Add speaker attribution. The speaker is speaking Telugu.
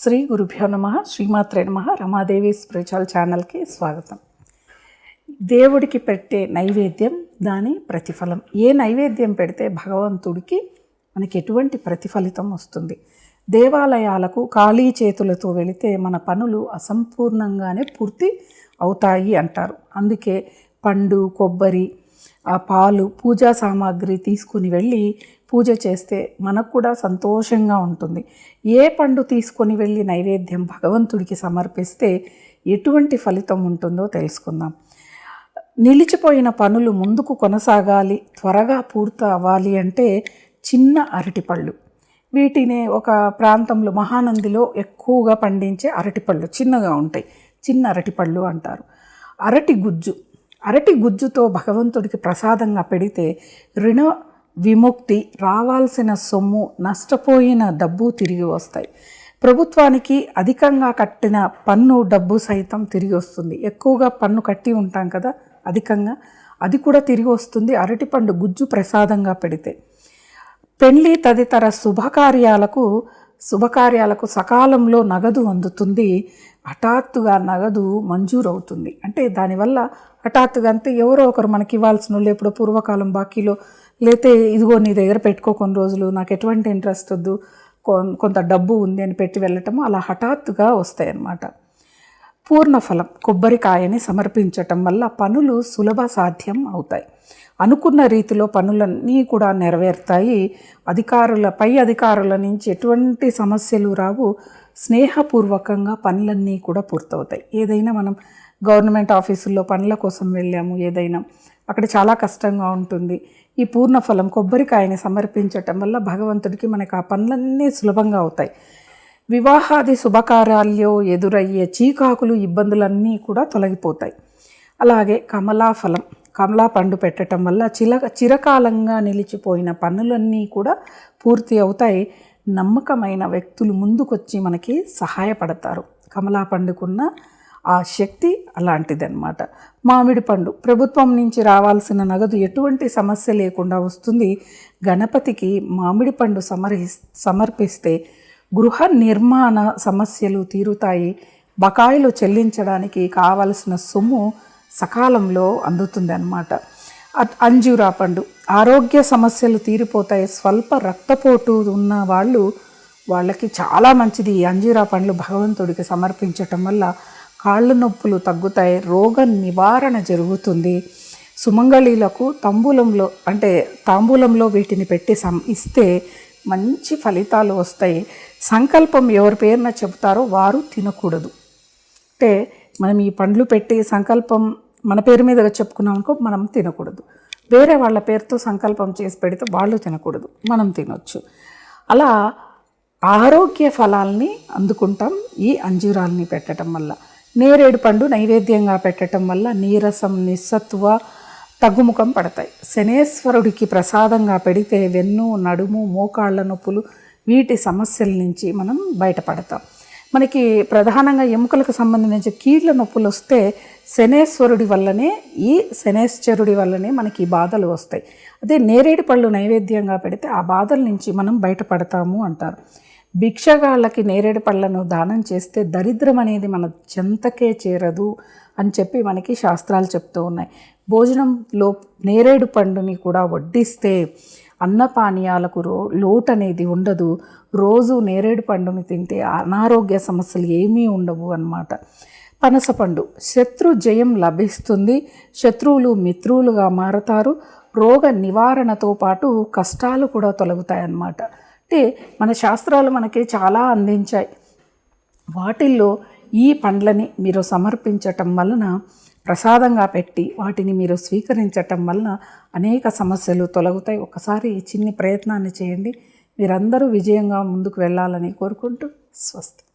Speaker 1: శ్రీ గురుభ్యో నమ శ్రీమాత్రే నమ రమాదేవి స్పిరిచువల్ ఛానల్కి స్వాగతం. దేవుడికి పెట్టే నైవేద్యం దాని ప్రతిఫలం. ఏ నైవేద్యం పెడితే భగవంతుడికి మనకి ఎటువంటి ప్రతిఫలితం వస్తుంది? దేవాలయాలకు ఖాళీ చేతులతో వెళితే మన పనులు అసంపూర్ణంగానే పూర్తి అవుతాయి అంటారు. అందుకే పండు కొబ్బరి ఆ పాలు పూజా సామాగ్రి తీసుకుని వెళ్ళి పూజ చేస్తే మనకు కూడా సంతోషంగా ఉంటుంది. ఏ పండు తీసుకొని వెళ్ళి నైవేద్యం భగవంతుడికి సమర్పిస్తే ఎటువంటి ఫలితం ఉంటుందో తెలుసుకుందాం. నిలిచిపోయిన పనులు ముందుకు కొనసాగాలి త్వరగా పూర్తి అవ్వాలి అంటే చిన్న అరటిపళ్ళు. వీటిని ఒక ప్రాంతంలో మహానందిలో ఎక్కువగా పండించే అరటిపళ్ళు చిన్నగా ఉంటాయి. చిన్న అరటిపళ్ళు అంటారు. అరటి గుజ్జు. అరటి గుజ్జుతో భగవంతుడికి ప్రసాదంగా పెడితే రుణ విముక్తి రావాల్సిన సొమ్ము నష్టపోయిన డబ్బు తిరిగి వస్తాయి. ప్రభుత్వానికి అధికంగా కట్టిన పన్ను డబ్బు సైతం తిరిగి వస్తుంది. ఎక్కువగా పన్ను కట్టి ఉంటాం కదా అధికంగా. అది కూడా తిరిగి వస్తుంది అరటిపండు గుజ్జు ప్రసాదంగా పెడితే. పెళ్ళి తదితర శుభకార్యాలకు శుభకార్యాలకు సకాలంలో నగదు అందుతుంది. హఠాత్తుగా నగదు మంజూరవుతుంది. అంటే దానివల్ల హఠాత్తుగా అంతే ఎవరో ఒకరు మనకి ఇవ్వాల్సిన వాళ్ళు ఎప్పుడో పూర్వకాలం బాకీలో లేతే ఇదిగో నీ దగ్గర పెట్టుకో కొన్ని రోజులు నాకు ఎటువంటి ఇంట్రెస్ట్ వద్దు కొంత డబ్బు ఉంది అని పెట్టి వెళ్ళటము అలా హఠాత్తుగా వస్తాయి అన్నమాట పూర్ణఫలం కొబ్బరికాయని సమర్పించటం వల్ల పనులు సులభ సాధ్యం అవుతాయి. అనుకున్న రీతిలో పనులన్నీ కూడా నెరవేరుతాయి. అధికారుల పై అధికారుల నుంచి ఎటువంటి సమస్యలు రావు. స్నేహపూర్వకంగా పనులన్నీ కూడా పూర్తవుతాయి. ఏదైనా మనం గవర్నమెంట్ ఆఫీసుల్లో పనుల కోసం వెళ్ళాము ఏదైనా అక్కడ చాలా కష్టంగా ఉంటుంది. ఈ పూర్ణఫలం కొబ్బరికాయని సమర్పించటం వల్ల భగవంతుడికి మనకు ఆ పనులన్నీ సులభంగా అవుతాయి. వివాహాది శుభకార్యాల్లో ఎదురయ్యే చీకాకులు ఇబ్బందులన్నీ కూడా తొలగిపోతాయి. అలాగే కమలాఫలం కమలా పండు పెట్టడం వల్ల చిల చిరకాలంగా నిలిచిపోయిన పనులన్నీ కూడా పూర్తి అవుతాయి. నమ్మకమైన వ్యక్తులు ముందుకొచ్చి మనకి సహాయపడతారు. కమలా పండుకున్న ఆ శక్తి అలాంటిదన్నమాట. మామిడి పండు ప్రభుత్వం నుంచి రావాల్సిన నగదు ఎటువంటి సమస్య లేకుండా వస్తుంది. గణపతికి మామిడి పండు సమర్హి సమర్పిస్తే గృహ నిర్మాణ సమస్యలు తీరుతాయి. బకాయిలు చెల్లించడానికి కావలసిన సొమ్ము సకాలంలో అందుతుంది అన్నమాట అంజూరా పండు ఆరోగ్య సమస్యలు తీరిపోతాయి. స్వల్ప రక్తపోటు ఉన్న వాళ్ళు వాళ్ళకి చాలా మంచిది. ఈ అంజూరా పండ్లు భగవంతుడికి సమర్పించటం వల్ల కాళ్ళు నొప్పులు తగ్గుతాయి. రోగ నివారణ జరుగుతుంది. సుమంగళీలకు తంబూలంలో అంటే తాంబూలంలో వీటిని పెట్టి సం ఇస్తే మంచి ఫలితాలు వస్తాయి. సంకల్పం ఎవరి పేరున చెబుతారో వారు తినకూడదు. అంటే మనం ఈ పండ్లు పెట్టి సంకల్పం మన పేరు మీద చెప్పుకున్నాం అనుకో మనం తినకూడదు. వేరే వాళ్ళ పేరుతో సంకల్పం చేసి పెడితే వాళ్ళు తినకూడదు. మనం తినొచ్చు. అలా ఆరోగ్య ఫలాల్ని అందుకుంటాం. ఈ అంజూరాల్ని పెట్టడం వల్ల నేరేడు పండు నైవేద్యంగా పెట్టడం వల్ల నీరసం నిస్సత్వ తగ్గుముఖం పడతాయి. శనేశ్వరుడికి ప్రసాదంగా పెడితే వెన్ను నడుము మోకాళ్ళ నొప్పులు వీటి సమస్యల నుంచి మనం బయటపడతాం. మనకి ప్రధానంగా ఎముకలకు సంబంధించిన కీళ్ళ నొప్పులు వస్తే శనేశ్వరుడి వల్లనే ఈ శనేశ్వరుడి వల్లనే మనకి ఈ బాధలు వస్తాయి. అదే నేరేడు పళ్ళు నైవేద్యంగా పెడితే ఆ బాధల నుంచి మనం బయటపడతాము అంటారు. భిక్షగాళ్ళకి నేరేడు పళ్ళను దానం చేస్తే దరిద్రం అనేది మన చెంతకే చేరదు అని చెప్పి మనకి శాస్త్రాలు చెప్తూ ఉన్నాయి. భోజనంలో నేరేడు పండుని కూడా వడ్డిస్తే అన్నపానీయాలకు రో లోటు అనేది ఉండదు. రోజు నేరేడు పండుని తింటే అనారోగ్య సమస్యలు ఏమీ ఉండవు అన్నమాట. పనసపండు శత్రు జయం లభిస్తుంది. శత్రువులు మిత్రులుగా మారతారు. రోగ నివారణతో పాటు కష్టాలు కూడా తొలగుతాయన్నమాట అంటే మన శాస్త్రాలు మనకి చాలా అందించాయి. వాటిల్లో ఈ పండ్లని మీరు సమర్పించటం వలన ప్రసాదంగా పెట్టి వాటిని మీరు స్వీకరించటం వలన అనేక సమస్యలు తొలగుతాయి. ఒకసారి ఈ చిన్ని ప్రయత్నాన్ని చేయండి. మీరందరూ విజయంగా ముందుకు వెళ్ళాలని కోరుకుంటూ స్వస్తి.